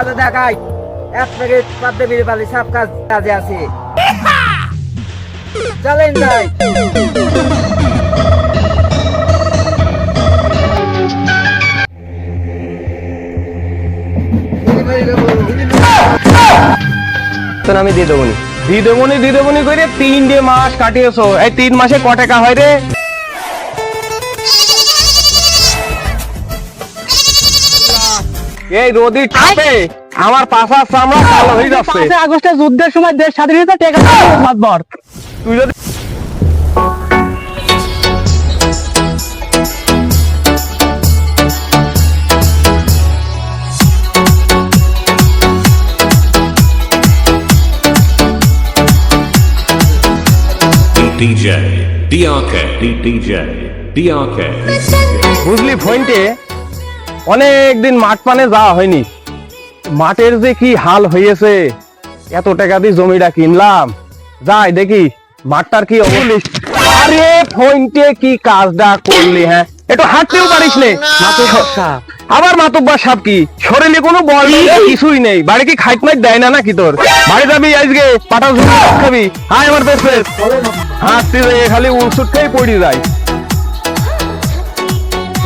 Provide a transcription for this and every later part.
কাজে দেখাই। এক প্যাকেট পাদ্দে বিড়ি পালি, সব কাজ কাজে আছে। চলেন যাই। আমি দিয়ে দেবো দিয়ে দেবো নি, দিয়ে দেবো নি করে তিনটে মাস কাটিয়েছো। এই তিন মাসে ক টাকা হয় রে? এই রোদি চাপে আমার পাশার চামড়া কালো হয়ে যাচ্ছে। পাঁচই আগস্টের যুদ্ধের সময় দেশ স্বাধীন হয়েছে টেকা মাতবর তুই যদি DJ, DRK, DJ, DRK. বুঝলি ফোনটে অনেক দিন মাঠ পানে যাওয়া হয়নি। মাঠের যে কি হাল হয়েছে এত টাকা দিয়ে জমিটা কিনলাম। যাই দেখি মাঠটার কি অবস্থা? আরে ফোনটে কি কাজটা করলি হ্যাঁ? একটু হাঁটতেও পারিস নে। আবার মাতব্বার সাপ কি? শরীরে কোনো বল নেই কিছুই নেই। বাড়ি কি খাইট মাইট দেয় না নাকি তোর? বাড়ি যাবি আজকে পাটা ঝুড়ি খাবি? হাই আমার পেট হাঁটতে খালি উলসুট খেয়ে পড়ি যায়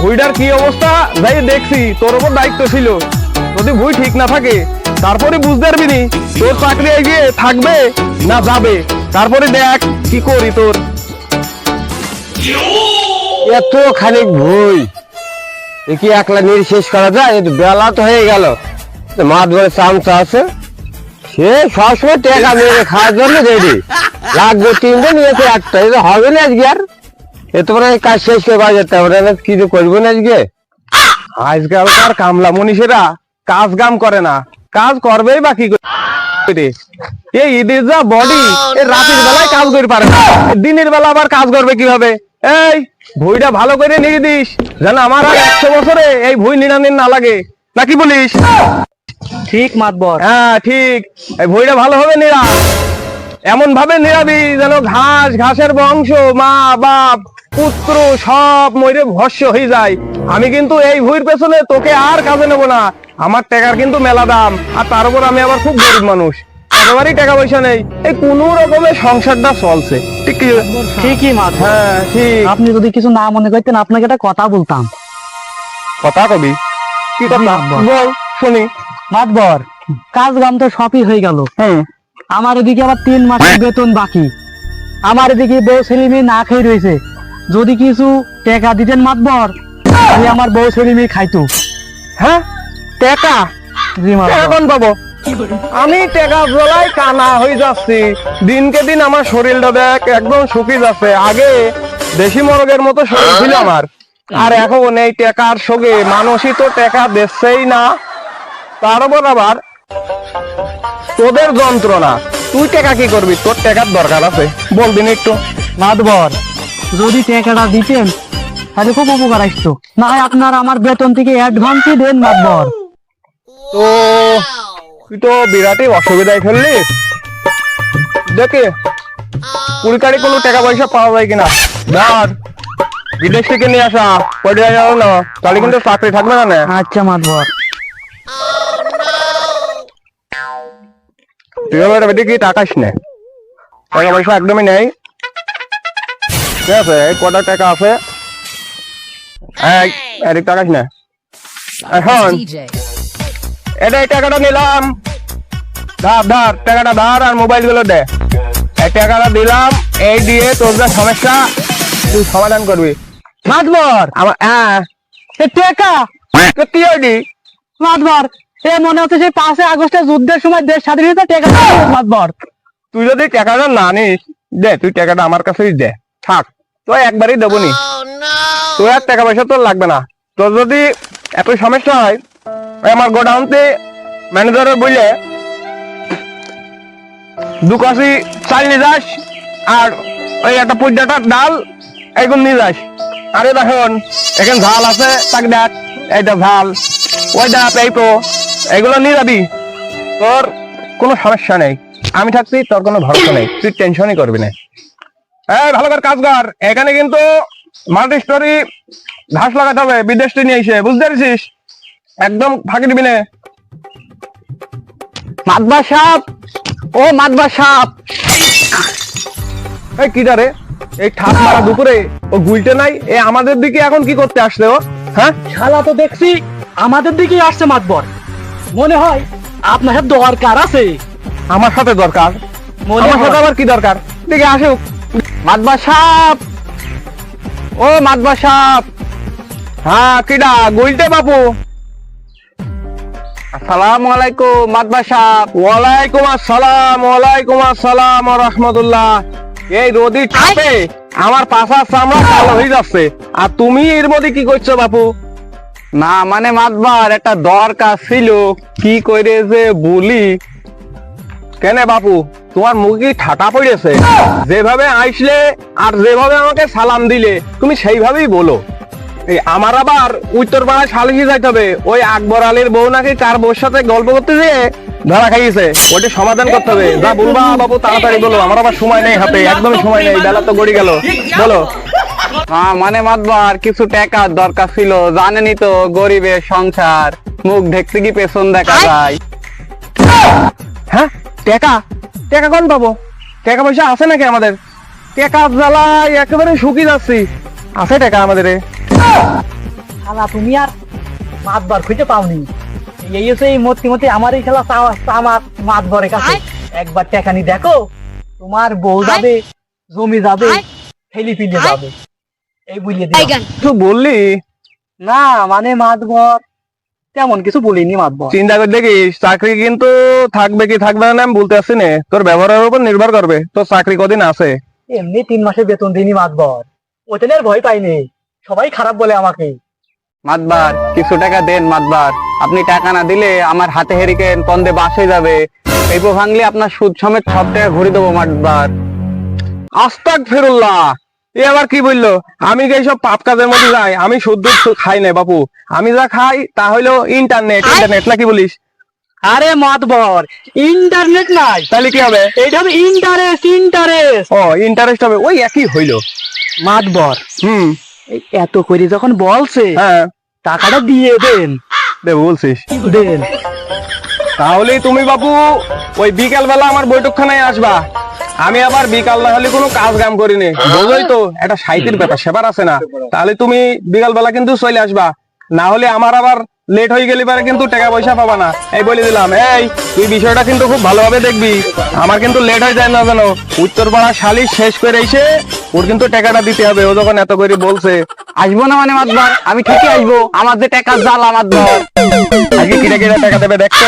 ভুইটার কি অবস্থা? যাই দেখছি, তোর ওপর দায়িত্ব ছিল। যদি ভুই ঠিক না থাকে, তারপরে বুঝতে পারবি নি, তোর চাকরি এগিয়ে থাকবে না যাবে। তারপরে দেখ, কি করি তোর। এত খানিক ভুই কি একলা নির্শেষ করা যায়? বেলা তো হয়ে গেল। মাঠ ধরে চামচা আছে। সে সবসময় টেকা মেরে খাওয়ার জন্য রেডি লাগবে তিনটে নিয়েছে একটা। এটা হবে না আজকে আর। এ তো কাজ শেষ করে বাজে যেতে হবে। না কিছু করব না আজকে? আজকালকার কামলা? মনীষেরা কাজ কাম করে না। কাজ করবেই বা কি করে? এই ঈদের যা বডি রাতের বেলায় কাজ করে পারে না। দিনের বেলা আবার কাজ করবে কীভাবে? এই ভুইটা ভালো করে নিয়ে দিস। যেন আমার আর একশো বছরে এই ভুই নিড়ানির না লাগে। নাকি বলিস? ঠিক মাতবর হ্যাঁ ঠিক। এই ভুইটা ভালো হবে নিড়া। এমন ভাবে নিড়াবি যেন ঘাস ঘাসের বংশ মা বাপ পুত্র সব মরে ভস্য হয়ে যায়। আমি কিন্তু এই ভুইর পেছনে তোকে আর কাজে নেব না। আমার টাকার কিন্তু মেলা দাম আর তার উপর আমি আবার খুব গরিব মানুষ। একেবারেই টাকা পয়সা নেই। এই কোন রকমে সংসারটা চলছে। ঠিক ঠিকই হ্যাঁ ঠিক। আপনি যদি কিছু না মনে করতেন আপনাকে একটা কথা বলতাম। কথা কবি? কি কথা? বল। শুনি। মাতবর কাজ গাম তো সবই হয়ে গেল। আমার এদিকে আবার তিন মাসের বেতন বাকি। আমার এদিকে বউ ছেলে মেয়ে না খেয়ে রয়েছে। যদি কিছু টাকা দিতেন মাতবর তাহলে আমার বউ ছেলে মেয়ে খাইতো। হ্যাঁ? টাকা? জি মাতবর। এখন পাবো? আমি টাকা জ্বলাই কানা হয়ে যাচ্ছি। দিনকে দিন আমার শরীরটা দেখ একদম শুকিয়ে যাচ্ছে। আগে দেশি মরগের মতো শরীর ছিল আমার। আর এখন এই টাকার সঙ্গে। মানুষই তো টাকা দিচ্ছেই না। তার উপর আবার তোদের যন্ত্রণা। তুই টাকা কি করবি? তোর টাকার দরকার আছে। বলদিন একটু। মাতবর যদি টাকাটা দিতেন তাহলে খুব উপকার আসতো। না হয় আপনার আমার বেতন থেকে অ্যাডভান্সই দেন মাতবর। তো তুই তো বিরাটই অসুবিধায় ফেললি। দেখে কুড়ি কাড়ি কোনো টাকা পয়সা পাওয়া যায় কিনা? ধর বিদেশ থেকে নিয়ে আসা পড়ে যাও না। তাহলে কিন্তু চাকরি থাকবে না না। আচ্ছা মাতবর। তুই এবার দেখি টাকাস নে। টাকা পয়সা একদমই নেই। ঠিক আছে এই কটা টাকা আছে। এই, এদিক টাকাস নে এখন এটা এই টাকাটা নিলাম। ধার ধার টাকাটা ধার আর মোবাইলগুলো দে। এই টাকাটা দিলাম এই দিয়ে তোর যা সমস্যা তুই সমাধান করবি। মাতবর! আমার হ্যাঁ। এ টাকা! সত্যি হয়নি মাতবর! এ মনে হচ্ছে সেই পাঁচই আগস্টের যুদ্ধের সময় দেশ স্বাধীন হয়েছে টাকা। মাতবর! তুই যদি টাকাটা না নিস দে তুই টাকাটা আমার কাছেই দে। থাক। তো একবারই দেবো নি। তোর আর টাকা পয়সা তোর লাগবে না। তোর যদি এত সমস্যা হয় আমার গোডাউনতে ম্যানেজারের বললে দু কাশি চাল নিয়ে যাস আর ওই একটা পুজাটার ডাল এইগুলো নিয়ে যাস। আরে দেখুন এখানে ঝাল আছে তাক দেখ এইটা ঝাল ওই দেখ এই তো এগুলো নিয়ে যাবি তোর কোনো সমস্যা নেই। আমি থাকছি তোর কোনো ভরসা নেই তুই টেনশনই করবি না। এই ভালো করে কাজ কর। এখানে কিন্তু মাল্টি স্টোরি ঘাস লাগাতে হবে বিদেশ নিয়ে এসে বুঝতে পারছিস? একদম ফাঁকি দিবি না। মাতবা সাপ ও মাতবা সাপ এই কি রে? এই ঠাস মারা দুপুরে ও গুলটে নাই এ আমাদের দিকে এখন কি করতে আসছে ও? হ্যাঁ? শালা তো দেখছি আমাদের দিকেই আসছে মাতবর। মনে হয় আপনার দরকার আছে। আমার সাথে দরকার? মনে আমার সাথে হয়। আবার কি দরকার? দেখে আসুক। মাতবা ও হ্যাঁ কিডা গুলটে বাপু। আসসালামু আলাইকুম ওয়ালাইকুম আসসালাম ওয়ালাইকুম আসসালাম এই রোদি চাপে আমার পাশার চামড়া কালো হয়ে যাচ্ছে। আর তুমি এর মধ্যে কি করছ বাপু? না মানে মাতবার একটা দরকার ছিল। কি করে যে বলি? কেন বাপু? তোমার মুখে কি ঠাটা পড়েছে যেভাবে আইসলে আর যেভাবে আমাকে সালাম দিলে তুমি সেইভাবেই বলো। এই আমার আবার উত্তর পাড়ায় সালিশি যাইতে হবে। ওই আকবর আলীর বউ নাকি কার বউর সাথে গল্প করতে যেয়ে ধরা খাইয়েছে ওটা সমাধান করতে হবে। যা বলবা বাবু তাড়াতাড়ি বলো। আমার আবার সময় নেই হাতে একদমই সময় নেই। বেলা তো গড়ি গেল। বলো। হ্যাঁ মানে মাতবার কিছু টাকার দরকার ছিল। জানেনই তো গরিবের সংসার। মুখ দেখতে কি পেছন দেখা যায়? হ্যাঁ? টাকা টাকা কোন পাবো। টাকা পয়সা আছে নাকি আমাদের? টাকা জ্বালায় একেবারে শুকিয়ে যাচ্ছি। আছে টাকা আমাদের শালা তুমি আর মাতবার খুঁজে পাওনি। এই হচ্ছে এই মতি মতি আমার এই খেলা আমার মাতবরের কাছে। একবার টেকানি দেখো তোমার বউ যাবে জমি যাবে ফেলি ফিলে যাবে। এই বুঝিয়ে বললি? না মানে মাতবর তেমন কিছু বলিনি মাতবর চিন্তা করে দেখিস চাকরি কিন্তু থাকবে কি থাকবে না আমি বলতে পারছি না। তোর ব্যবহারের উপর নির্ভর করবে তোর চাকরি কদিন আছে। এমনি তিন মাসে বেতন দিইনি মাতবর ওটেনের ভয় পাইনি। সবাই খারাপ বলে আমাকে। মাতবার কিছু টাকা দেন মাতবার আপনি টাকা না দিলে আমার হাতে হেরিকেন পন্দে বাস যাবে। এই ভাঙলে আপনার সুদ সমেত সব টাকা ঘুরে দেবো মাতবার আস্তাক ফেরুল্লাহ এ আবার কি বলল? আমি যে সব পাপ কাজের মধ্যে যাই আমি শুদ্ধ খাই না বাপু। আমি যা খাই তা হইল ইন্টারনেট ইন্টারনেট নাকি বলিস? আরে মাতবর ইন্টারনেট নাই। তাহলে কি হবে? এইটা হবে ইন্টারেস্ট ইন্টারেস্ট ও ইন্টারেস্ট হবে। ওই একই হইল। মাতবর হুম। এত করে যখন বলছে হ্যাঁ। টাকাটা দিয়ে দেন। দে বলছিস। দেন। তাহলেই তুমি বাপু ওই বিকাল বেলা আমার বৈঠকখানায় আসবা। আমি আবার বিকাল না হলে কোনো কাজ কাম করিনি বোঝোই তো একটা সাইতের ব্যাপার সেবার আছে না। তাহলে তুমি বিকাল বেলা কিন্তু চলে আসবা। না হলে আমার আবার লেট হয়ে গেলে পারে কিন্তু টাকা পয়সা পাবা না। এই বলে দিলাম এই তুই বিষয়টা কিন্তু খুব ভালোভাবে দেখবি। আমার কিন্তু লেট হয়ে যায় না জানো উত্তরপাড়া শালিশ শেষ করে এসে ওর কিন্তু টাকাটা দিতে হবে। ও যখন এত করে বলছে আসব না মানে মাতবার? আমি ঠিকই আসব। আমার যে টাকা জ্বালা মাতবার। আজকে কিরা কিরা টাকা দেবে দেখতো?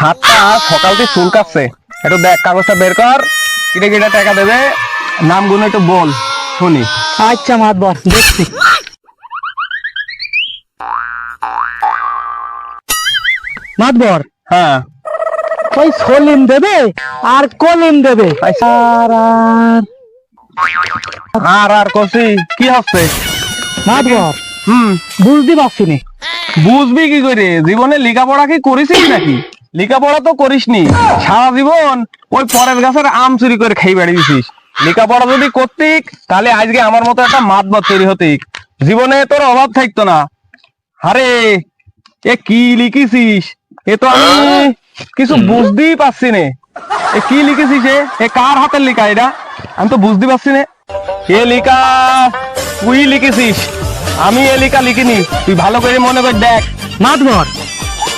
হাতটা সকাল থেকে চুলকাচ্ছে। একটু দেখ কাগজটা বের কর। কিরা কিরা টাকা দেবে? নামগুলো একটু বল শুনি। আচ্ছা মাতবার দেখছি। মাতবর হ্যাঁ। ওই সলিম দেবে আর কলিম দেবে। আচ্ছা। আর আর। আর কষি কি হচ্ছে? মাতবর হুম। বুঝতে পারছি না। বুঝবি কি করে? জীবনে লেখাপড়া কি করেছিস নাকি? লেখাপড়া তো করিসনি। সারা জীবন ওই পরের গাছের আম চুরি করে খেয়ে বেড়িয়েছিস। লেখাপড়া যদি করতিক, তাহলে আজকে আমার মতো একটা মাতবার তৈরি হতিক। জীবনে তোর অভাব থাকতো না। আরে, এ কি লিখেছিস? এ তো আমি কিছু বুঝতেই পারছি না। এ কি লিখেছিস? এ কার হাতের লেখা এটা? আমি তো বুঝতে পারছি না। এ লেখা তুই লিখেছিস। আমি এ লেখা লিখিনি। তুই ভালো করে মনে কর দেখ। মাতবর।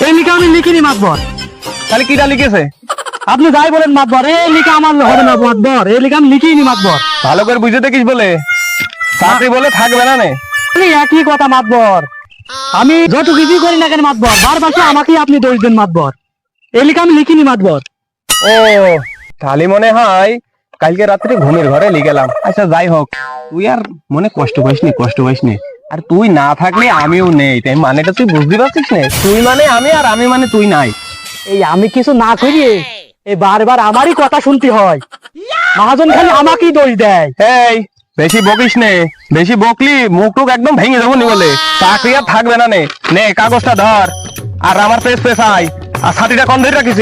এই লিখা আমি লিখিনি, মাতবর। তাহলে কিটা লিখেছে? আপনি যাই বলেন মাতবর এই লিখা আমার হবে না মাতবর এই লিখা আমি লিখিনি মাতবর। ভালো করে বুঝে দেখিস বলে। চাকরি বলে থাকবে না নে। একই কথা মাতবর। আমি যত কিছুই করি না কেন মাতবর বার বাসে আমাকেই আপনি দোষ দেন মাতবর। এই লিখা আমি লিখিনি মাতবর। ও তাহলে মনে হয় কালকে রাত্রে ঘুমের ঘরে লিখেলাম আচ্ছা যাই হোক। তুই আর মনে কষ্ট পাইস নি কষ্ট পাইস নি। আর তুই না থাকলে আমিও নেই তাই মানেটা তুই বুঝতে পারছিস না? তুই মানে আমি আর আমি মানে তুই নাই। এই আমি কিছু না করি এই বারবার আমারই কথা শুনতে হয়। মহাজন খালি আমাকেই দোষ দেয়। এই বেশি বকিস নে। বেশি বকলি মুখ টুক একদম ভেঙে দেবো নি বলে। চাকরি আর থাকবে না নে? নে কাগজটা ধর। আর আমার পেস পেস আয়। আর ছাতিটা কম ধরে রাখিস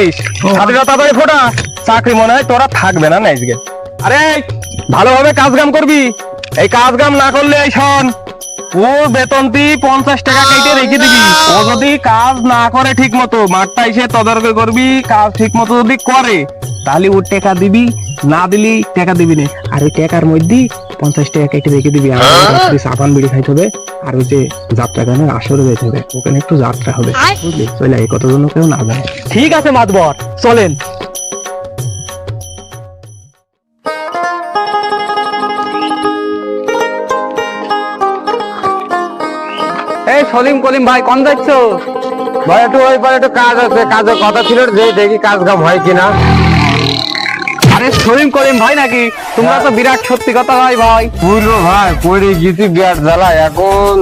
ছাতিটা তাড়াতাড়ি ফোটা। চাকরি মনে হয় তোরা থাকবে না না আজকে। আরে ভালোভাবে কাজ কাম করবি। এই কাজ কাম না করলে এই শোন ও বেতন তুই পঞ্চাশ টাকা কেটে রেখে দিবি। ও যদি কাজ না করে ঠিক মতো মাঠটা এসে তদারকি করবি কাজ ঠিক মতো যদি করে তাহলে ও টাকা দিবি না দিলি টাকা দিবি না। আর ওই টাকার মধ্যে পঞ্চাশ টাকা কেটে রেখে দিবি। আর রাত্রে সাবান বিড়ি খাইতে হবে আর ওই যে যাত্রা গানের আসরে যেতে হবে। ওখানে একটু যাত্রা হবে বুঝলি? চলে এই কত জন্য কেউ না জানে ঠিক আছে মাতবর। চলেন। সলিম কলিম ভাই কোন যাচ্ছ ভাই একটু ওই পারে একটু কাজ আছে কাজের কথা ছিল যে দেখি কাজ কাম হয় কিনা। আরে সলিম কলিম ভাই নাকি? তোমরা তো বিরাট সত্যি কথা ভাই ভাই। বুঝলো ভাই পড়ে গেছি বিয়ার জ্বালা এখন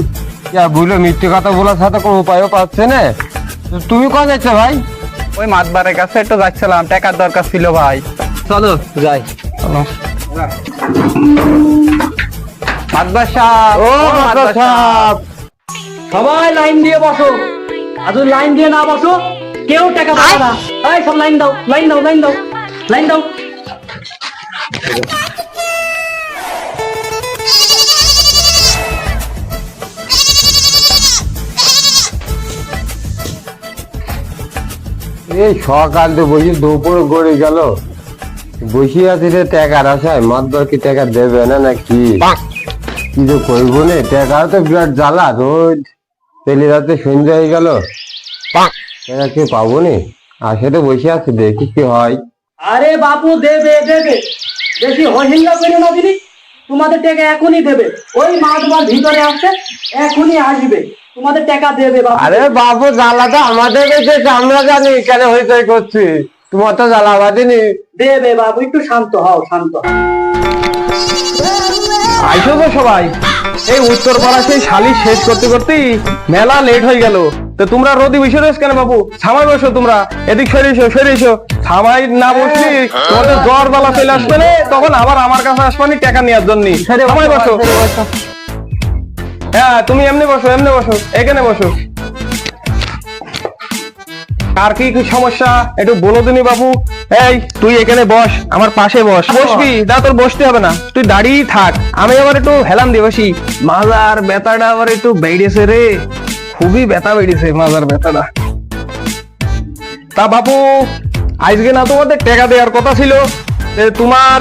বুঝলো মিথ্যে কথা বলার সাথে কোনো উপায়ও পাচ্ছে না। তুমি কোন যাচ্ছ ভাই? ওই মাতবারের কাছে একটু যাচ্ছিলাম টাকার দরকার ছিল ভাই। চলো যাই। মাতবার সাহেব ও মাস্টার সাহেব। সবাই লাইন দিয়ে বসো। আর যদি লাইন দিয়ে না বসো কেউ টাকা পাবে না। এই সব লাইন দাও লাইন দাও লাইন দাও লাইন দাও। এই সকাল তো বসে দুপুর গড়ে গেল। বসে আছি রে টাকার আশায় মাতবার কি টাকা দেবে না না কি কি যে করব নে টাকার তো বিরাট জ্বালা রোজ পেলে রাতে সন্ধ্যা হয়ে গেল। টাকা কি পাবো নি। আসে তো বসে আছি দেখি কি হয়। আরে বাপু দেবে দেবে। বেশি হহিল্লা করে না দিদি। তোমাদের টাকা এখনই দেবে। ওই মাতবার ভিতরে আসছে এখনই আসবে। তোমাদের টাকা দেবে আরে বাবু জ্বালা তো আমাদের আমরা জানি কেন হইতে করছি। তোমার তো জ্বালা বাদিনি দেবে বাবু একটু শান্ত হও শান্ত আইসো তো সবাই। এই উত্তর পাড়া সেই শালি শেষ করতে করতে মেলা লেট হয়ে গেল। তো তোমরা রোদি বসে রয়েছ কেন বাবু সামাই বসো তোমরা। এদিক সরে এসো সরে এসো। সামাই না বসলি তোমাদের জ্বর জ্বালা চলে আসবে না, তখন আবার আমার কাছে আসবানি টাকা নেওয়ার জন্য। সামাই বসো। হ্যাঁ তুমি এমনি বসো এমনি বসো। এখানে বসো। আর কি কি সমস্যা? একটু বলো দিনি বাবু। এই তুই এখানে বস আমার পাশে বস। বসবি? দা তোর বসতে হবে না। তুই দাঁড়িয়ে থাক। আমি আবার একটু হেলাম দিয়ে বসি। মাজার ব্যথাটা আবার একটু বেড়েছে রে। খুবই ব্যথা বেড়েছে মাজার ব্যথাটা। তা বাপু আজকে না তোমাদের টাকা দেওয়ার কথা ছিল? তোমার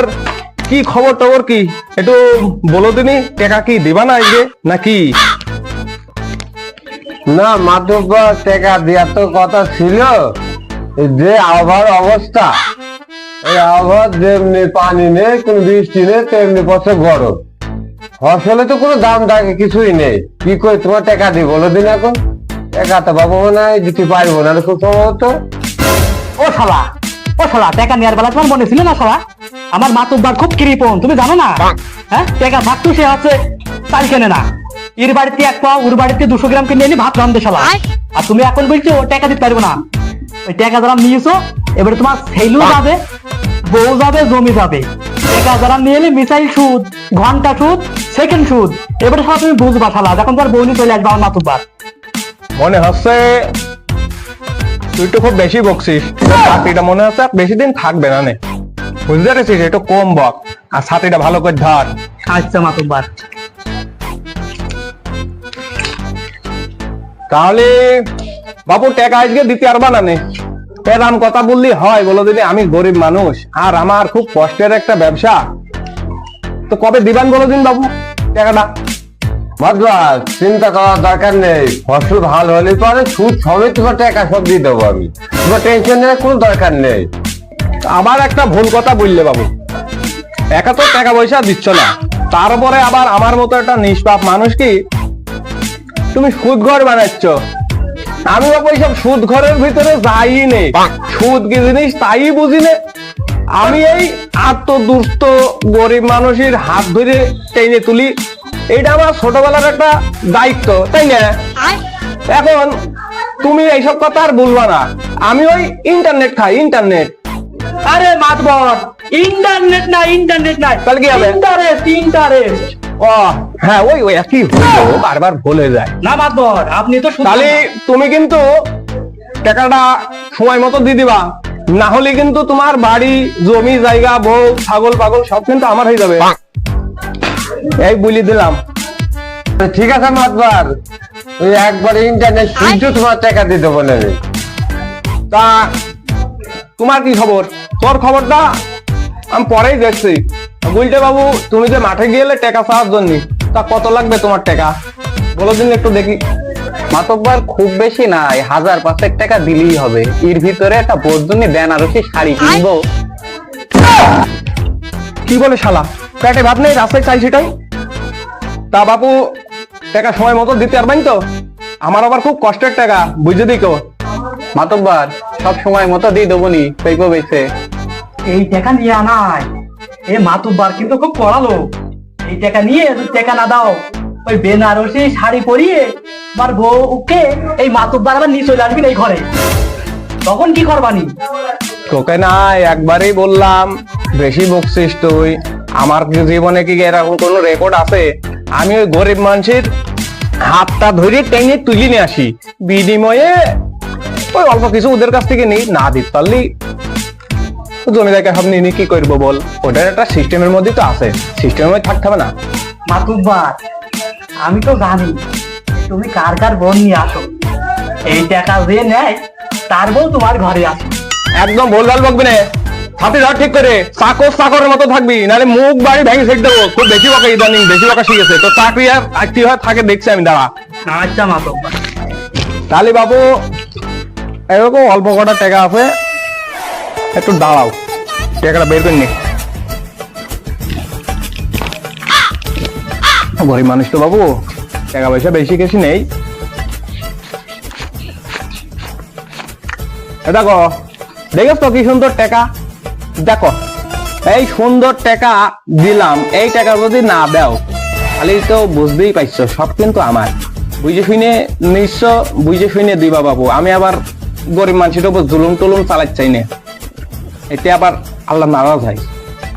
কি খবর টবর কি? একটু বলো দিনি টাকা কি দিবা না আজকে? নাকি? না মাধব্বা টাকা দেওয়ার তো কথা ছিল। যে আবহাওয়ার অবস্থা। এই আবহাওয়ার যেমনি পানি নেই কোন বৃষ্টি নেই তেমনি পথে গরম। ফসলে তো কোনো দাম থাকে কিছুই নেই। কি করে তোমার টাকা দিই বলো দিন এখন? টাকা তো পাবো না দিতে পারব না খুব সম্ভবত। ও শালা ও শালা টাকা নেওয়ার বেলা তোমার মনে ছিল না শালা? আমার মাতুব্বার খুব কৃপণ তুমি জানো না? হ্যাঁ টাকা ভাগতো সে আছে চাল কেনে না? এর বাড়িতে এক পাও ওর বাড়িতে দুশো গ্রাম কিনে এনে ভাত রান্ধে শালা। আর তুমি এখন বলছো ও টাকা দিতে পারব না। ওই টাকা যারা নিয়েছো এবারে তোমার সেলু যাবে বউ যাবে জমি যাবে। টাকা যারা নিয়ে এলে মিসাইল সুদ ঘণ্টা সুদ সেকেন্ড সুদ। এবারে সব তুমি বুঝবা শালা যখন তোমার বউ নিয়ে চলে আসবে আমার মাতুব্বার মনে হচ্ছে তুই তো খুব বেশি বকছিস। ছাতিটা মনে হচ্ছে বেশি দিন থাকবে না নে। বুঝতে পেরেছিস? একটু কম বক। আর ছাতিটা ভালো করে ধর। আচ্ছা মাতুব্বার তাহলে বাবু টাকা আজকে দিতে পারবা না নে এরাম কথা বললি হয় বলো দিদি আমি গরিব মানুষ আর আমার খুব কষ্টের একটা ব্যবসা। তো কবে দিবান বলো দিন বাবু টাকাটা? মাধবা চিন্তা করার দরকার নেই। ফসল ভালো হলে পরে সুদ সমেত তোমার টাকা সব দিয়ে দেবো আমি। তোমার টেনশন নেওয়ার কোনো দরকার নেই। আবার একটা ভুল কথা বললে বাবু। একা তো টাকা পয়সা দিচ্ছ না। তারপরে আবার আমার মতো একটা নিষ্পাপ মানুষ কি তুমি সুদ ঘর বানাচ্ছ। আমি বাবু এইসব সুদ ঘরের ভিতরে যাই নেই সুদ কি জিনিস তাই বুঝি নে। আমি এই আত্মদুষ্ট গরিব মানুষের হাত ধরে টেনে তুলি। এইটা আমার ছোটবেলার একটা দায়িত্ব তাই না? এখন তুমি এইসব কথা আর বলবা না। আমি ওই ইন্টারনেট খাই ইন্টারনেট। আরে মাতবর ইন্টারনেট না ইন্টারনেট না তাহলে কি হবে? ইন্টারেস্ট ইন্টারেস্ট ও হ্যাঁ ওই ওই একই হলো, বারবার ভুলে যায়। না মাতবর আপনি তো শুধু- তাহলে তুমি কিন্তু টাকাটা সময় মতো দিয়ে দিবা। না হলে কিন্তু তোমার বাড়ি জমি জায়গা বউ ছাগল পাগল সব কিন্তু আমার হয়ে যাবে। এই বলি দিলাম। ঠিক আছে মাতবার ওই একবার ইন্টারনেট সূর্য তোমার টাকা দিতে বলে রে। তা তোমার কি খবর? তোর খবরটা আমি পরেই দেখছি। বুঝতে বাবু তুমি যে মাঠে গিয়েলে টাকা পাওয়ার জন্য তা কত লাগবে তোমার টাকা? বলো দিন একটু দেখি। মাতব্বার খুব বেশি নাই হাজার পাঁচেক টাকা দিলেই হবে। এর ভিতরে একটা বর্জনী বেনারসি শাড়ি কিনবো। কি বলে শালা? পেটে ভাত নেই রাস্তায় চাই সেটাই। তা বাপু টাকা সময় মতো দিতে পারবেন তো? আমার আবার খুব কষ্টের টাকা বুঝে দিকো মাতব্বার সব সময় মতো দিয়ে দেবো নি পেইপো বেছে এই টাকা নিয়ে আনাই এ মাতুব্বার কিন্তু খুব পড়ালো। এই নিয়ে না দাও, ওই বেনারসি শাড়ি পরিয়ে আমার বউকে এই মাতুব্বার আবার নিয়ে চলে আসবি এই ঘরে। তখন কি করবানি? তোকে না একবারই বললাম, বেশি বকছিস তুই। আমার জীবনে কি এরকম কোন রেকর্ড আছে? আমি ওই গরিব মানুষের হাতটা ধরে টেনে তুলি নিয়ে আসি। বিনিময়ে ওই অল্প কিছু ওদের কাছ থেকে নেই, না দিতে পারলি। জমি সব নিয়ে নিয়ে কি করব বল? ওটার একটা সিস্টেমের মধ্যে তো আছে। সিস্টেমের মধ্যে থাকতে হবে না। মাতুব্বার আমি তো জানি তুমি কার কার বোন নিয়ে আসো। এই টাকা যে নেয় তার বউ তোমার ঘরে আসে। একদম ভুলভাল বকবি না। হাতে ধর ঠিক করে চাকর চাকরের মতো থাকবি নাহলে মুখ বাড়ি ভেঙে ছেড়ে দেবো। খুব বেশি বকা ইদানিং বেশি বকা শিখেছে। তো চাকরি আর কি হয় থাকে দেখছি আমি দাঁড়া। আচ্ছা মাতুব্বার। তাহলে বাবু এরকম অল্প কটা টাকা আছে একটু দাঁড়াও। টাকাটা বের করে নি। গরিব মানুষ তো বাবু, টাকা পয়সা বেশি কিছু নেই। দেখো, দেখেছ তো কি সুন্দর টাকা? দেখো, এই সুন্দর টাকা দিলাম, এই টাকা যদি না দাও খালি তো বুঝতেই পারছ, সব কিন্তু আমার। বুঝে শুনে নিশ্চয়, বুঝে শুনে দিবা বাবু। আমি আবার গরিব উপর জুলুম টুলুম চালাচ্ছি না। এতে আবার আল্লাহ নারাজ হয়।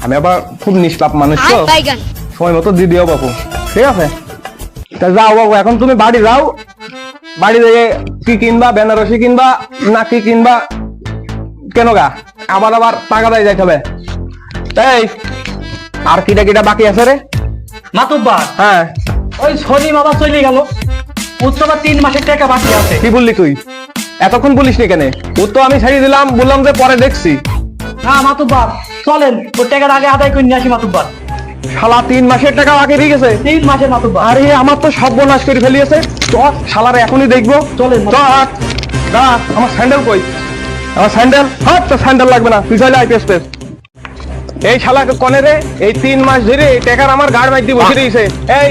আমি আবার খুব নিষ্পাপ মানুষ তো। সময় মতো দিয়ে দিও বাবু ঠিক আছে? তা যাও বাবু এখন তুমি বাড়ি যাও। বাড়ি থেকে কি কিনবা বেনারসি কিনবা না কি কিনবা কেন গা? আবার আবার টাকা দেয় যাইতে হবে। এই আর কিটা কিটা বাকি আছে রে? মাতুব্বার। হ্যাঁ। ওই শনি বাবা চলে গেল। উৎসবের তিন মাসের টাকা বাকি আছে। কি বললি তুই? এতক্ষণ বলিস নি কেন? ও তো আমি ছাড়িয়ে দিলাম বললাম যে পরে দেখছি। না মাতুব্বার চলেন টাকাটা আগে আদায় করে নিয়ে আসি মাতুব্বার। শালা তিন মাসের টাকা বাকি ঠিক আছে তিন মাসের মাতুব্বার। আরে আমার তো সর্বনাশ করে ফেলিয়েছে। তো শালার এখনই দেখব। চলেন। আমার স্যান্ডেল কই? আমার স্যান্ডেল? হাট তো স্যান্ডেল লাগবে না। তুই চলে আইপিএস পেস এই শালাকে কনে রে? এই তিন মাস ধরে এই টাকার আমার গাড় মাইতে বসে দিয়েছে এই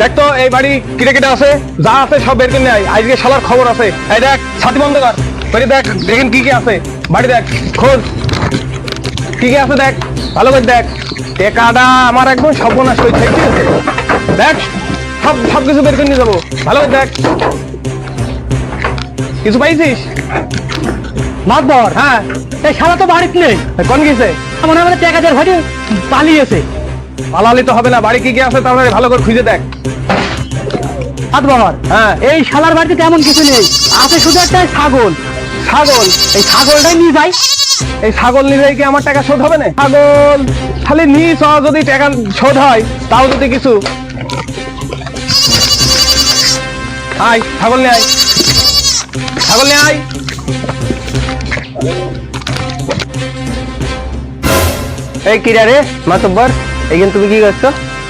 দেখ তো এই বাড়ি কিটে কিটে আছে? যা আছে সব বের করে নেয় আজকে শালার খবর আছে। এই দেখ ছাতি বন্ধ কর। দেখ দেখেন কি কি আছে। বাড়ি দেখ খোঁজ। কি কি আছে দেখ ভালো করে দেখ। টেকাটা আমার একদম সর্বনাশ হয়েছে ঠিক আছে? দেখ সব সব কিছু বের করে নিয়ে যাব। ভালো করে দেখ। কিছু পাইছিস? মাতবর হ্যাঁ। এই শালা তো বাড়িতে নেই। কোন গেছে? মনে হয় টাকা দেড় ঘরে পালিয়েছে। পালালি তো হবে না বাড়ি কি কি আছে তাহলে ভালো করে খুঁজে দেখ। মাতবর হ্যাঁ। এই শালার বাড়িতে তেমন কিছু নেই। আছে শুধু একটা ছাগল। ছাগল? এই ছাগলটাই নিয়ে যাই। এই ছাগল নিলে কি আমার টাকা শোধ হবে না? ছাগল! খালি নিস যদি টাকা শোধ হয়, তাও যদি কিছু। আয়, ছাগল নিয়ে আয়। ছাগল নিয়ে আয়। এই কিরা রে, মাতব্বর এইখান তুমি কি করছ?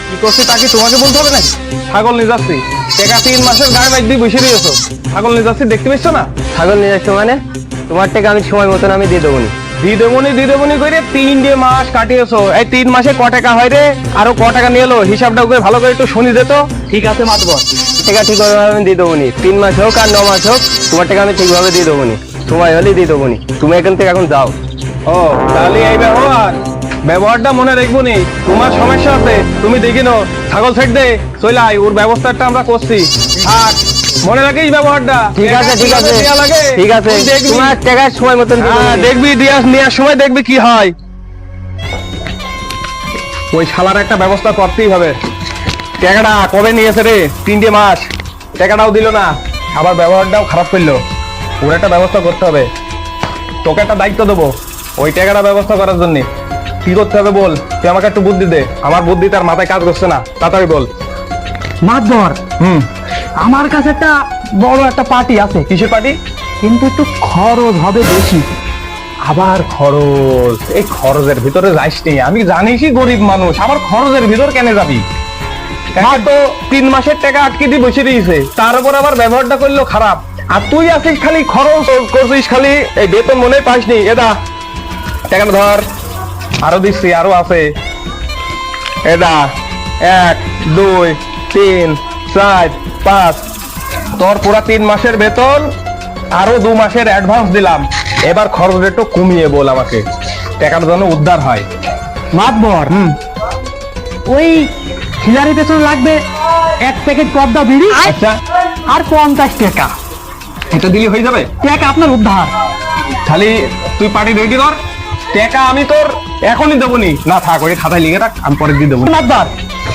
কি করছি তা কি তোমাকে বলতে হবে নাকি? ছাগল নিয়ে যাচ্ছি। টাকা তিন মাসের গায়ে বাইক দিয়ে বসে দিয়েছ ছাগল নিয়ে যাচ্ছি, দেখতে পেয়েছ না? ছাগল নিয়ে যাচ্ছ মানে? তোমার টাকা আমি সময় মতন আমি দিয়ে দেবো নি। দিদিমণি দিদিমণি করে তিন তিনটে মাস কাটিয়েছো। এই তিন মাসে ক টাকা হয় রে? আরও ক টাকা নিয়ে এলো হিসাবটা করে ভালো করে একটু শুনি দে তো। ঠিক আছে মাতবর টাকা ঠিকভাবে আমি দিয়ে তিন মাস হোক আর ন মাস হোক তোমার টাকা আমি ঠিকভাবে দিয়ে দেবো নি সময় হলেই দিয়ে দেবো নি তুমি এখান থেকে এখন যাও। ও তাহলে এই ব্যবহার। ব্যবহারটা মনে রাখব নি। তোমার সমস্যা আছে তুমি দেখি নো ছাগল ছেড় দে চলে আয়। ওর ব্যবস্থাটা আমরা করছি। থাক মনে রাখিস ব্যবহারটা? ঠিক আছে ঠিক আছে। ঠিক আছে। তোমার টাকা সময় মতন হ্যাঁ। দেখবি দিয়া নেওয়ার সময় দেখবি কি হয়। ওই শালার একটা ব্যবস্থা করতেই হবে। টাকাটা কবে নিয়েছে রে? তিনটে মাস। টাকাটাও দিল না। আবার ব্যবহারটাও খারাপ করল। ওর একটা ব্যবস্থা করতে হবে। তোকে একটা দায়িত্ব দেবো ওই টাকাটা ব্যবস্থা করার জন্য। কি করতে হবে বল? তুই আমাকে একটু বুদ্ধি দে। আমার বুদ্ধি তার মাথায় কাজ করছে না। তাড়াতাড়ি বল। মাতবর হুম। আমার কাছে একটা বড় একটা পার্টি আছে। কিসের পার্টি? কিন্তু একটু খরচ হবে বেশি। আবার খরচ। এই খরচের ভিতরে যাইস নি। আমি জানিসই গরিব মানুষ। আবার খরচের ভিতর কেন যাবি? তো তিন মাসের টাকা আটকে দিয়ে বসে দিয়েছে। তার উপর আবার ব্যবহারটা করল খারাপ। আর তুই আছিস খালি খরচ করছিস খালি। এই বেতন মনে পাসনি এদা টাকাটা ধর। আরও দিচ্ছি আরও আছে। এদা এক দুই তিন চার পাঁচ তোর পুরা তিন মাসের বেতন আরও দু মাসের অ্যাডভান্স দিলাম। এবার খরচ একটু কমিয়ে বল আমাকে। টাকার জন্য উদ্ধার হয়। মাতবর হুম। ওই খিলারি পেছনে লাগবে এক প্যাকেট পদ্মা বিড়ি আচ্ছা। আর পঞ্চাশ টাকা। এটা দিলি হয়ে যাবে? টাকা আপনার উদ্ধার। খালি তুই পার্টি রেডি কর টাকা আমি তোর এখনই দেবো নি। না থাক ওই খাতায় লিখে রাখ আমি পরে দিয়ে দেবো। মাতবর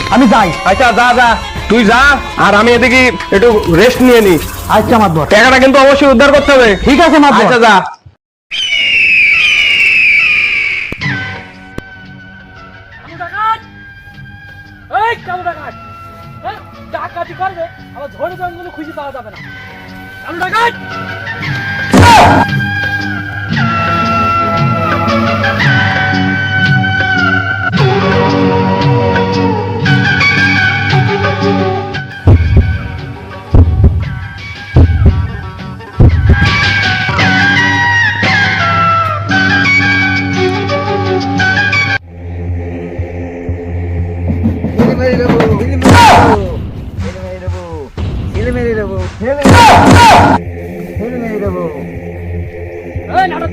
আমি যাই। আচ্ছা যা যা। তুই যা আর আমি এদিকে একটু রেস্ট নিয়ে নি। আচ্ছা মাতবর। টাকাটা কিন্তু অবশ্যই উদ্ধার করতে হবে। ঠিক আছে মাতবর। আচ্ছা যা। এই কালো হ্যাঁ ডাকাতি করবে আবার ঝড়ে জঙ্গলে খুঁজে পাওয়া যাবে না।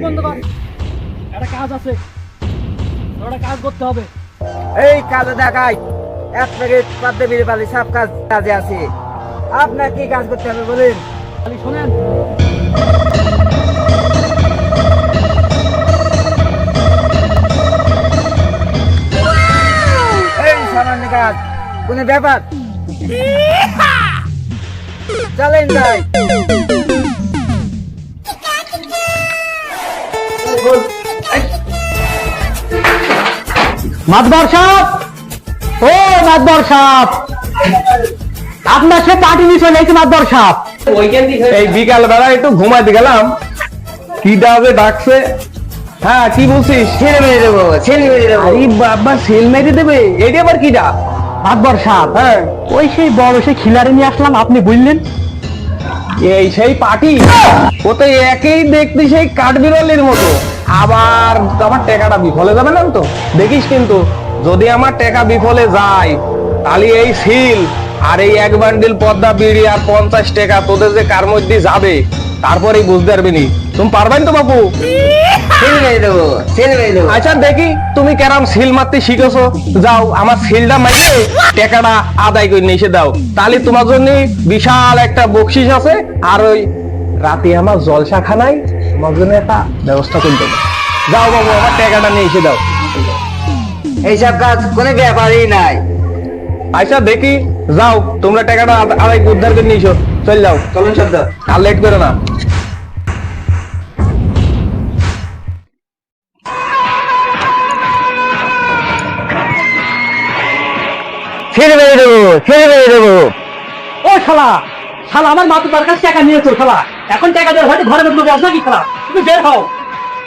বন্ধ কর। একটা কাজ আছে। একটা কাজ করতে হবে। এই কাজে দেখাই এক প্যাকেট পাদ্দে বিড়ি পালি সব কাজ কাজে আছে। আপনার কি কাজ করতে হবে বলেন? খালি শোনেন। এই সামান্য কাজ কোন ব্যাপার? চলেন যাই। মাতবর সাহেব ও মাতবর সাহেব আপনার সে পার্টি চলে এসেছে মাতবর সাহেব এই বিকাল বেলা একটু ঘুমাইতে গেলাম। কি ডাবে ডাকছে? হ্যাঁ কি বলছিস? ছেলে মেরে দেবো ছেলে মেরে দেবো। আরে বাবা সেল মেরে দেবে? এটি আবার কি ডাক? মাতবর সাহেব হ্যাঁ। ওই সেই বড় সেই খিলারি নিয়ে আসলাম আপনি বুঝলেন? এই সেই পার্টি? ও তো একেই দেখতে সেই কাঠবিড়ালির মতো। আবার আমার টাকাটা বিফলে যাবে না তো? দেখিস কিন্তু যদি আমার টাকা বিফলে যায় তাহলে এই সিল আর এই এক বান্ডিল পদ্মা বিড়ি আর পঞ্চাশ টাকা তোদের যে কার মধ্যে যাবে তারপরেই বুঝতে পারবি নি। তুমি পারবেন তো বাপু? আচ্ছা দেখি তুমি কেরাম সিল মারতে শিখেছো? যাও আমার সিলটা মাইরে টাকাটা আদায় করে নিয়ে দাও। তাহলে তোমার জন্য বিশাল একটা বকশিস আছে আর ওই রাতে আমার জলসা খানায় তোমার জন্য একটা ব্যবস্থা করে দেবো। যাও বাবু আমার টাকাটা নিয়ে এসে দাও। এইসব কাজ কোনো ব্যাপারই নাই। আচ্ছা দেখি। যাও তোমরা টাকাটা করে উদ্ধার করে নিয়ে এসো। চল যাও। চলুন শব্দ আর লেট করো না। ছেলে মেরে দেবো ছেলে মেরে দেবো। ও শালা! শালা, আমার মাতবার কাছে টাকা নিয়েছো শালা। এখন টাকা দেওয়ার হয়তো ঘরে বের আসা কি শালা? তুমি বের হও।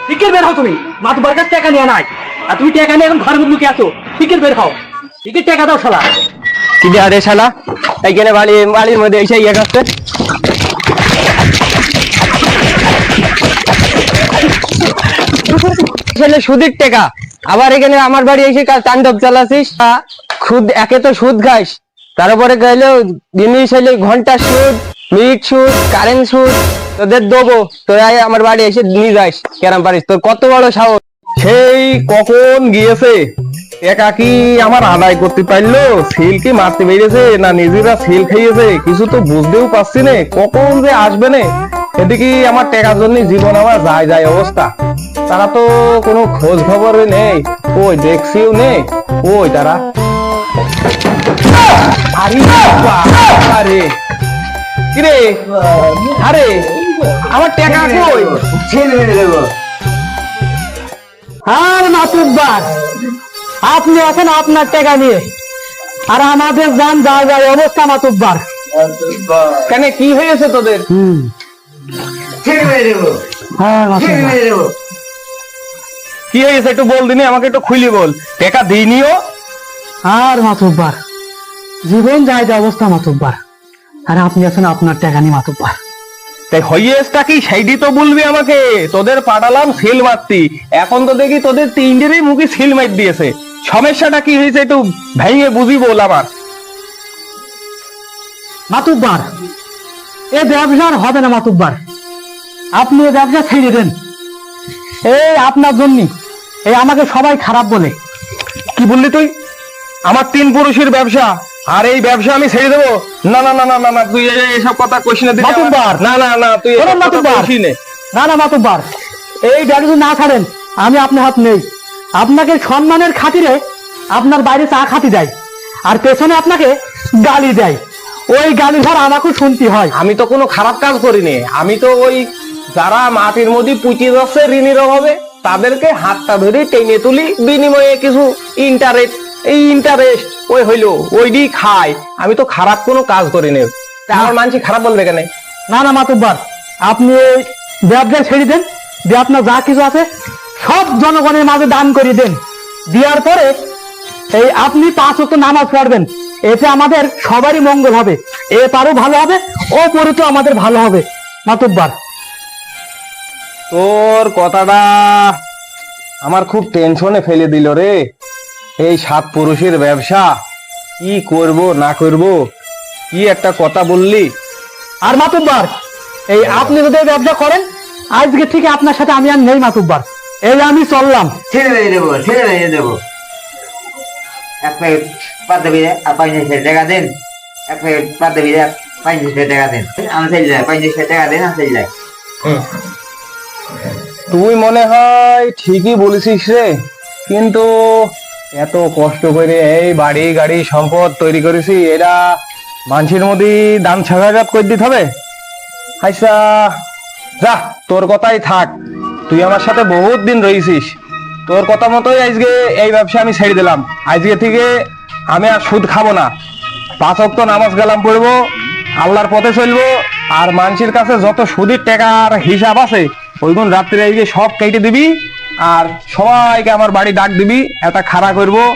টিকেট বের হও তুমি। মাতবার কাছে টাকা নিয়ে নাই। আর তুমি টাকা নিয়ে এখন ঘরে বদলুকে আসো টিকেট বের হও। টিকিট টাকা দাও শালা। কি দেওয়া রে শালা এইখানে বাড়ি, বাড়ির মধ্যে এসে ইয়ে করছে। ছেলে, সুদের টাকা। আবার এখানে আমার বাড়ি এসে তাণ্ডব চালাছিস সুদ, একে তো সুদ খাইস। তারপরে গেলেও জিনিস হলে ঘণ্টা সুদ মিনিট সুদ কারেন্ট সুদ তোদের দেবো, তোরা আমার বাড়ি এসে নিয়ে যাস, কেরাম পারিস, তোর কত বড় সাহস। সেই কখন গিয়েছে? একা কি আমার আদায় করতে পারল? সিল কি মারতে বেরিয়েছে? না নিজেরা সিল খাইয়েছে? কিছু তো বুঝতেও পারছি না, কখন যে আসবে না? এদিকে আমার টাকার জন্য জীবন আমার যায় যায় অবস্থা। তারা তো কোনো খোঁজ খবর নেই। ওই দেখছিও নেই ওই তারা। আরে বাবা কিরে? আরে আমার টাকা কই? ছেলে মেরে আর মাতুব্বার আপনি আছেন আপনার টাকা নিয়ে আর আমাদের যান যায় যায় অবস্থা মাতুব্বার কেন কি হয়েছে তোদের? হ্যাঁ কি হয়েছে একটু বল দিনি আমাকে একটু খুলি বল। টাকা দিইনিও আর মাতুব্বার জীবন যায় যে অবস্থা মাতুব্বার। আর আপনি আছেন আপনার টাকা নিয়ে মাতুব্বার। তাই হইয়েসটা কি সেইটি তো বলবি আমাকে? তোদের পাঠালাম সিল মারতি। এখন তো দেখি তোদের তিনটেরই মুখে সিল মার দিয়েছে। সমস্যাটা কি হয়েছে একটু ভেঙে বুঝি বল আমার। মাতুব্বার এ ব্যবসা আর হবে না মাতুব্বার। আপনি এ ব্যবসা ছেড়ে দেন। এই আপনার জন্য এই আমাকে সবাই খারাপ বলে। কি বললি তুই? আমার তিন পুরুষের ব্যবসা। আর এই ব্যবসা আমি ছেড়ে দেবো? না না না না না না তুই এই- এইসব কথা কইস না। মাতুব্বার। না না না তুই মাতুব্বার। না। না মাতুব্বার। এই ব্যবসা না ছাড়েন আমি আপনার হাত নেই। আপনাকে সম্মানের খাতিরে আপনার বাইরে চা খাতি দেয়। আর পেছনে আপনাকে গালি দেয়। ওই গালি ধর আমাকেও শুনতে হয়। আমি তো কোনো খারাপ কাজ করিনি। আমি তো ওই যারা মাটির মধ্যে পুঁচে যাচ্ছে ঋণের অভাবে তাদেরকে হাতটা ধরে টেনে তুলি। বিনিময়ে কিছু ইন্টারেস্ট এই ইন্টারেস্ট ওই হইল ওইডি খায়। আমি তো খারাপ কোনো কাজ করিনি। তা আমার মানুষ খারাপ বলবে কেন? না না মাতুব্বার আপনি এই ব্যবসা ছেড়ে দেন দিয়ে আপনার যা কিছু আছে সব জনগণের মাঝে দান করে দেন। দেওয়ার পরে এই আপনি পাঁচ ওয়াক্ত নামাজ পড়বেন। এতে আমাদের সবারই মঙ্গল হবে। এ পারও ভালো হবে ও পরে তো আমাদের ভালো হবে। মাতুব্বার তোর কথাটা আমার খুব টেনশনে ফেলে দিল রে। এই সাত পুরুষের ব্যবসা? কি করব না করব? কি একটা কথা বললি? আর মাতুব্বার এই আপনি যদি ব্যবসা করেন আজকে থেকে আপনার সাথে আমি আর নেই মাতুব্বার। এই আমি চললাম। ছেড়ে মেরে দেবো ছেড়ে মেরে দেবো। এক প্যাকেট পাদ্যবিরে আর পঞ্চাশ টাকা দেন। এক প্যাকেট পাদ্যবিরে পঞ্চাশ টাকা দেন। আমি চলে যাই পঞ্চাশ টাকা দেন আমি চলে যাই তুই মনে হয় ঠিকই বলেছিস রে কিন্তু এত কষ্ট করে এই বাড়ি, গাড়ি, সম্পদ তৈরি করেছি, এরা মানুষের মধ্যে দান ছাগাজাত করে দিতে হবে। আচ্ছা যা, তোর কথাই থাক। তুই আমার সাথে বহুত দিন রয়েছিস তোর কথা মতোই আজকে এই ব্যবসা আমি ছেড়ে দিলাম। আজকে থেকে আমি আর সুদ খাব না। পাঁচ অক্ত নামাজ গেলাম পড়ব, আল্লাহর পথে চলবো, আর মানুষের কাছে যত সুদের টাকার হিসাব আছে, ওইগুন রাত্রে আজকে সব কেটে দিবি। আর সবাইকে আমার বাড়ি ডাক দিবি এটা খাড়া করব।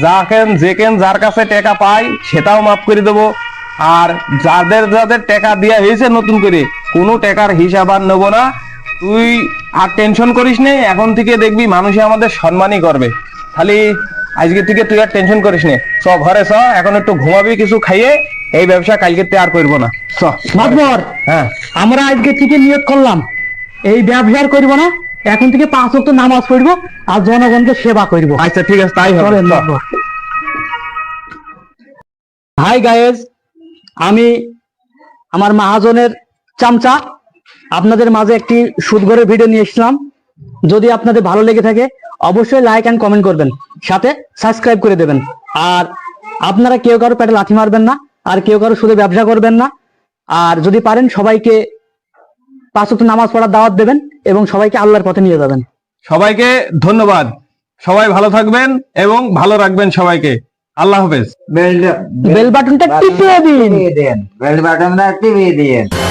যাকেন যেকেন যার কাছে টাকা পাই সেটাও মাফ করে দেবো। আর যাদের যাদের টাকা দেওয়া হয়েছে নতুন করে কোনো টাকার হিসাব আর নেব না। তুই আর টেনশন করিস নে এখন থেকে দেখবি মানুষে আমাদের সম্মানই করবে। খালি আজকে থেকে তুই আর টেনশন করিস নে। চ ঘরে চ এখন একটু ঘুমাবি কিছু খাইয়ে এই ব্যবসা কালকে তে আর করব না। চ। হ্যাঁ। আমরা আজকে থেকে নিয়োগ করলাম। এই ব্যবসার করব না? এখন থেকে পাঁচ ওয়াক্ত নামাজ পড়ব আর জনগণকে সেবা করব। আচ্ছা ঠিক আছে তাই হবে। হাই গায়েজ আমি আমার মহাজনের চামচা। আপনাদের মাঝে একটি সুদঘরের ভিডিও নিয়ে এসেছিলাম। যদি আপনাদের ভালো লেগে থাকে অবশ্যই লাইক অ্যান্ড কমেন্ট করবেন। সাথে সাবস্ক্রাইব করে দেবেন। আর আপনারা কেউ কারও পেটে লাথি মারবেন না আর কেউ কারও শুধু ব্যবসা করবেন না। আর যদি পারেন সবাইকে পাঁচ ওয়াক্ত নামাজ পড়ার দাওয়াত দেবেন এবং সবাইকে আল্লাহর পথে নিয়ে যাবেন। সবাইকে ধন্যবাদ। সবাই ভালো থাকবেন এবং ভালো রাখবেন সবাইকে। আল্লাহ হাফেজ। বেল বেল বাটনটা টিপে দিন। দেন। বেল বাটনটা টিপে দিন।